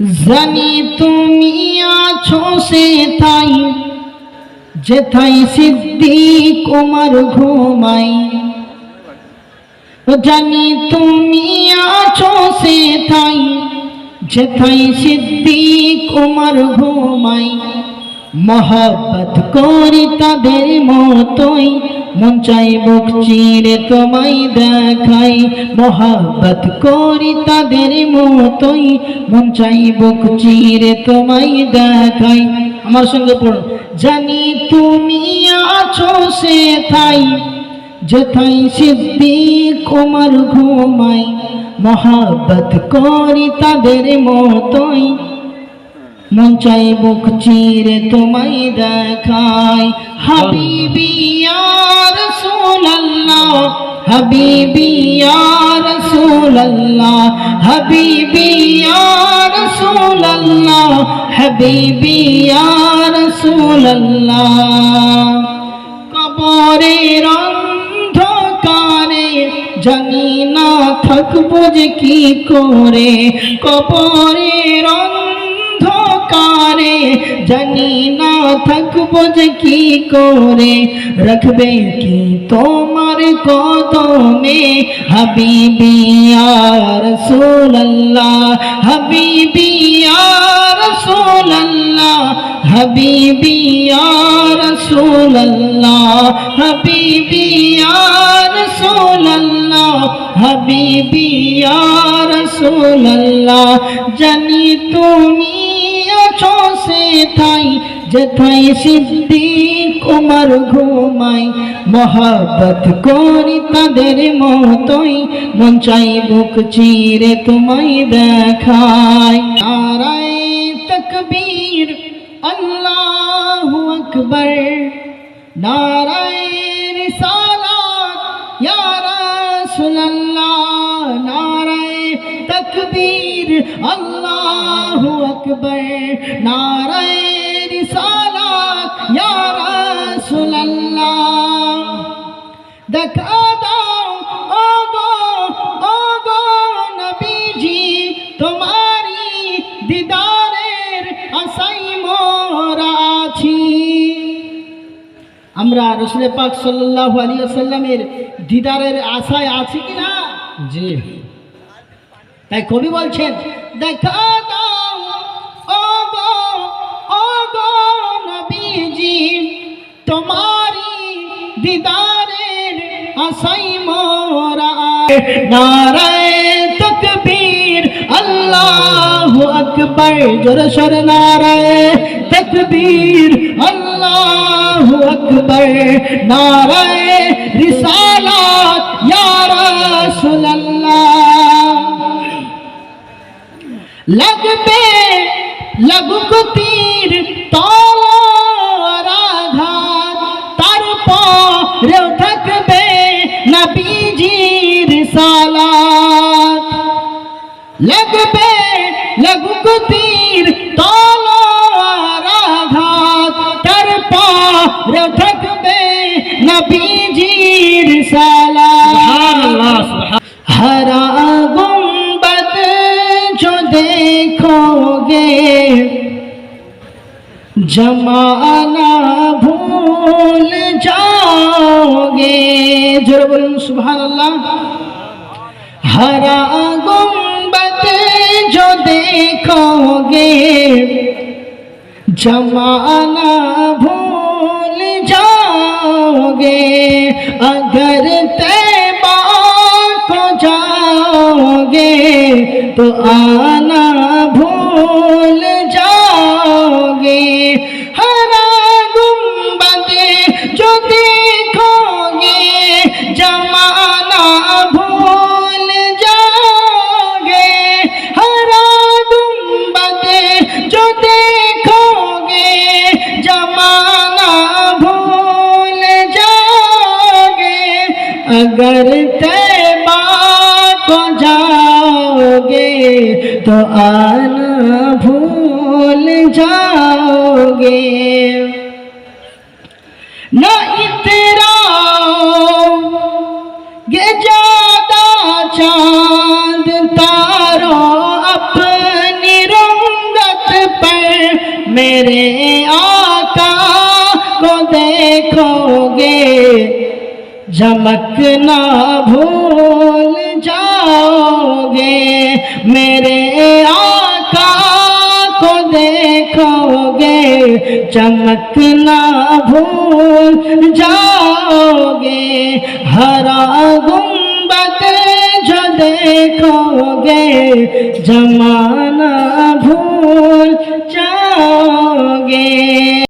জানি তুমি আছো সে তাই যেথাই সিদ্দিক ওমর ঘুমাই জানি তুমি আছো সে তাই যেথাই সিদ্দিক ওমর ঘুমাই মহাব্বত করি তাদের মতোই মন চাই বুক চিরে তোমায় দেখাই, মহাব্বত করি তাদের মতোই। মন চাই বুক চিরে তোমায় দেখাই। আমার সঙ্গে পড়ো। জানি তুমি আছো সে থাই যেথাই সিদ্দিক ওমর ঘুমাই। মহাব্বত করি তাদের মতোই। মন চাই বুক চিরে তোমায় দেখাই। হাবিবি ইয়া রাসূলুল্লাহ, হাবিবি ইয়া রাসূলুল্লাহ, হাবিবি ইয়া রাসূলুল্লাহ, হাবিবি ইয়া রাসূলুল্লাহ। কবরের অন্ধকারে জানি না থাকব যে কি করে। কবরের অন্ধকারে জানি না থাকব যে কি করে রাখবে কি তোমার কদমে হাবিবি ইয়া রাসূলুল্লাহ হাবিবি ইয়া রাসূলুল্লাহ হাবিবি ইয়া রাসূলুল্লাহ হাবিবি ইয়া রাসূলুল্লাহ হাবিবি ইয়া রাসূলুল্লাহ জানি তুমি আছো সে থাই যেথাই সিদ্দিক উমর ঘুমাই। মহাব্বত করি তাদের মতোই, মন চাই বুক চিরে তোমায় দেখাই। নারায় তকবীর, আল্লাহু আকবার। নারায় রিসালাত, ইয়া রাসূলুল্লাহ। নারায় তকবীর, আল্লাহু আকবার নারায় রিসালাত ইয়া রাসূলুল্লাহ। দেখা দাও ওগো ওগো নবীজি তোমারি দিদারের আশাই মোরা আছি। আমরা রসুল পাক সাল্লাল্লাহু আলাইহি ওয়াসাল্লামের দিদারের আশায় আছি কি না জি। তাই কবি বলছেন দেখা তোমারি দিদারের আশাই মোরা। নারায় তকবীর, আল্লাহু আকবার, জোরে সরে নারায় তকবীর, আল্লাহু আকবার। নারায় রিসালাত, ইয়া রাসূলুল্লাহ। লাগবে, লাগুক লাগবে লাগুক তীর তলোয়ার আঘাত তারপরেও থাকবে নবীজির সালাত সুবহানাল্লাহ সুবহান हरा गुंबद जो देखोगे जमाना भूल जाओगे जोर बोलूं सुभान अल्लाह زمانہ بھول جاؤ گے اگر تیبا کو جاؤ گے تو آ اگر کو جاؤ گے تو آنا بھول جاؤ گے نہ اترا گے جادہ چاند تارو اپنی رنگت پر میرے آ جھمکنا بھول جاؤ گے میرے آقا کو دیکھو گے چمکنا بھول جاؤ گے ہرا گنبد جو دیکھو گے جمانا بھول جاؤ گے